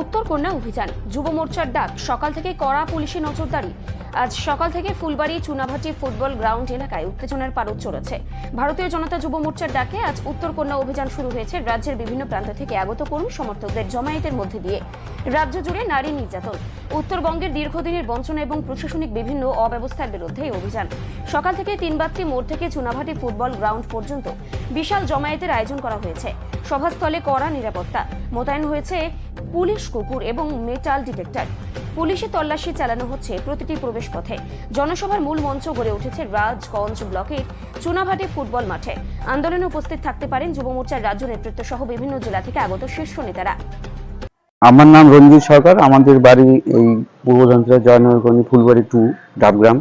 উত্তর কন্যা অভিযান। যুব মোর্চার ডাক, সকাল থেকে কড়া পুলিশি নজরদারি। আজ সকাল থেকে ফুলবাড়ি চুনাভাটি ফুটবল গ্রাউন্ড এলাকায় উত্তেজনার পারদ চলেছে ভারতীয় জনতা যুব মোর্চার ডাকে আজ উত্তর কন্যা অভিযান শুরু হয়েছে রাজ্যের বিভিন্ন প্রান্ত থেকে আগত কর্মী সমর্থকদের জমায়েতের মধ্যে দিয়ে। রাজ্য জুড়ে নারী নির্যাতন। উত্তরবঙ্গের দীর্ঘদিনের বঞ্চনা এবং প্রশাসনিক বিভিন্ন অব্যবস্থার বিরুদ্ধে এই অভিযান। সকাল থেকে তিনবাত্তি মোড় থেকে চুনাভাটি ফুটবল গ্রাউন্ড পর্যন্ত বিশাল জমায়েতের আয়োজন করা হয়েছে। সভাস্থলে কড়া নিরাপত্তা। মোতায়েন হয়েছে পুলিশ কুকুর এবং মেটাল ডিটেক্টর। পুলিশি তল্লাশি চালানো হচ্ছে প্রতিটি প্রবেশ পথে জনসভার মূল মঞ্চ গড়ে উঠেছে রাজগঞ্জ ব্লকের চুনাভাটি ফুটবল মাঠে। আন্দোলনে উপস্থিত থাকতে পারেন যুব মোর্চার রাজ্য নেতৃত্ব সহ বিভিন্ন জেলা থেকে আগত শীর্ষ নেতারা। আমার নাম রঞ্জিত সরকার। আমাদের বাড়ি এই পূর্বতন্ত্রের জয়নগরগঞ্জ ফুলবাড়ি টু ডাবগ্রাম।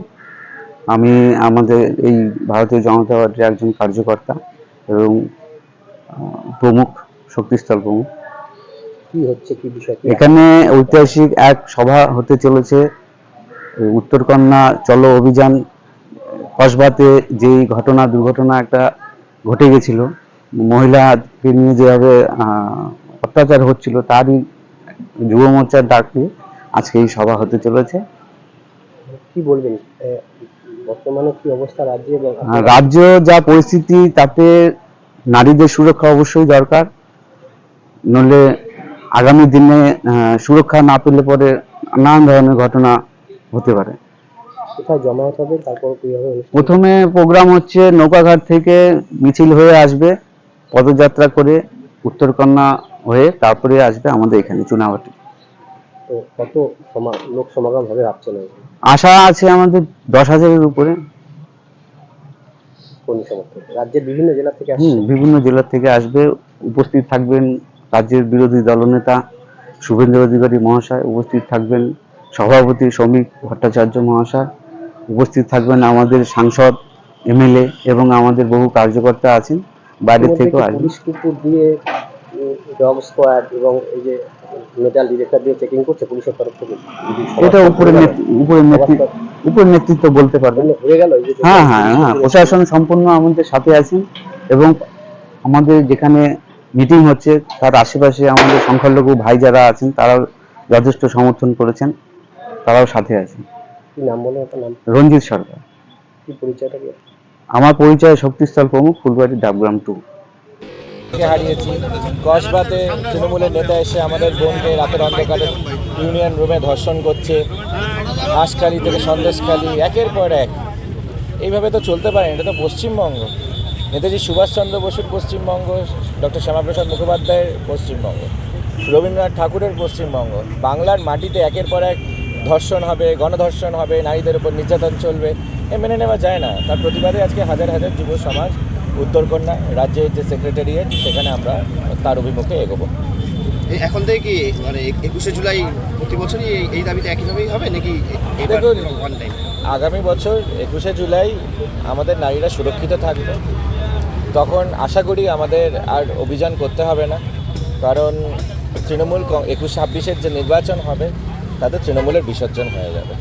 আমি আমাদের এই ভারতীয় জনতা পার্টির একজন কার্যকর্তা এবং প্রমুখ শক্তিস্থল প্রমুখ। কি হচ্ছে কি বিষয়? এখানে ঐতিহাসিক এক সভা হতে চলেছে। উত্তরকন্যা চলো অভিযান কসবাতে যেই ঘটনা দুর্ঘটনা একটা ঘটে গেছিল মহিলাকে নিয়ে যেভাবে অত্যাচার হচ্ছিল তারই যুব মোর্চার ডাকে আজকে এই সভা হতে চলেছে। কি বলবেন? বর্তমানে কি অবস্থা রাজ্যে রাজ্য যা পরিস্থিতি তাতে নারীদের সুরক্ষা অবশ্যই দরকার। নইলে আগামী দিনে সুরক্ষা না পেলে পরে নানান ধরনের ঘটনা হতে পারে? প্রথমে প্রোগ্রাম হচ্ছে নৌকাঘাট থেকে মিছিল হয়ে আসবে পদযাত্রা করে উত্তরকন্যা হয়ে তারপরে আসবে আমাদের এখানে চুনাভাটি। তো কত লোক সমাগম হবে আশা আছে আমাদের দশ হাজারের উপরে। রাজ্যের বিভিন্ন জেলা থেকে বিভিন্ন জেলা থেকে আসবে উপস্থিত থাকবেন রাজ্যের বিরোধী দলনেতা শুভেন্দু অধিকারী মহাশয় উপস্থিত থাকবেন সভাপতি শ্রমিক ভট্টাচার্য মহাশয় উপস্থিত থাকবেন আমাদের সাংসদ এমএলএ এবং আমাদের বহু কার্যকর্তা আছেন বাইরে থেকেও আসবেন। দিয়ে ডগ স্কোয়াড এবং এই যে মেটাল ডিটেক্টর দিয়ে চেকিং করছে পুলিশের তরফ থেকে। এটা উপরে নেতৃত্ব উপরে নেতৃত্ব বলতে পারবেন। হয়ে গেল হ্যাঁ হ্যাঁ হ্যাঁ প্রশাসন সম্পূর্ণ আমাদের সাথে আছেন এবং আমাদের যেখানে মিটিং হচ্ছে তার আশেপাশে আমাদের সংখ্যালঘু ভাই যারা আছেন তারাও যথেষ্ট সমর্থন করেছেন তারাও সাথে আছেন। কি নাম বলে একটা নাম? রঞ্জিত সরকার। কি পরিচয়টা কি আমার পরিচয় শক্তিস্থল প্রমুখ ফুলবাড়ি ডাবগ্রাম টু। হারিয়েছি? কসবাতে তৃণমূলের নেতা এসে আমাদের বোনকে রাতের অন্ধকারে ইউনিয়ন রুমে ধর্ষণ করছে। হাঁসখালি থেকে সন্দেশখালি একের পর এক। এইভাবে তো চলতে পারে এটা তো পশ্চিমবঙ্গ। নেতাজি সুভাষচন্দ্র বসুর পশ্চিমবঙ্গ ডক্টর শ্যামাপ্রসাদ মুখোপাধ্যায়ের পশ্চিমবঙ্গ রবীন্দ্রনাথ ঠাকুরের পশ্চিমবঙ্গ। বাংলার মাটিতে একের পর এক ধর্ষণ হবে গণধর্ষণ হবে নারীদের উপর নির্যাতন চলবে এ মেনে নেওয়া যায় না। তার প্রতিবাদে আজকে হাজার হাজার যুব সমাজ উত্তরকন্যা রাজ্যের যে সেক্রেটারিয়েট সেখানে আমরা তার অভিমুখে এগোবো। এখন থেকে কি মানে একুশে জুলাই প্রতি বছরই এই- দাবিতে একইভাবেই হবে নাকি দেখুন আগামী বছর একুশে জুলাই আমাদের নারীরা সুরক্ষিত থাকবে। তখন আশা করি আমাদের আর অভিযান করতে হবে না। কারণ তৃণমূল একুশ ছাব্বিশের যে নির্বাচন হবে, তাতে তৃণমূলের বিসর্জন হয়ে যাবে।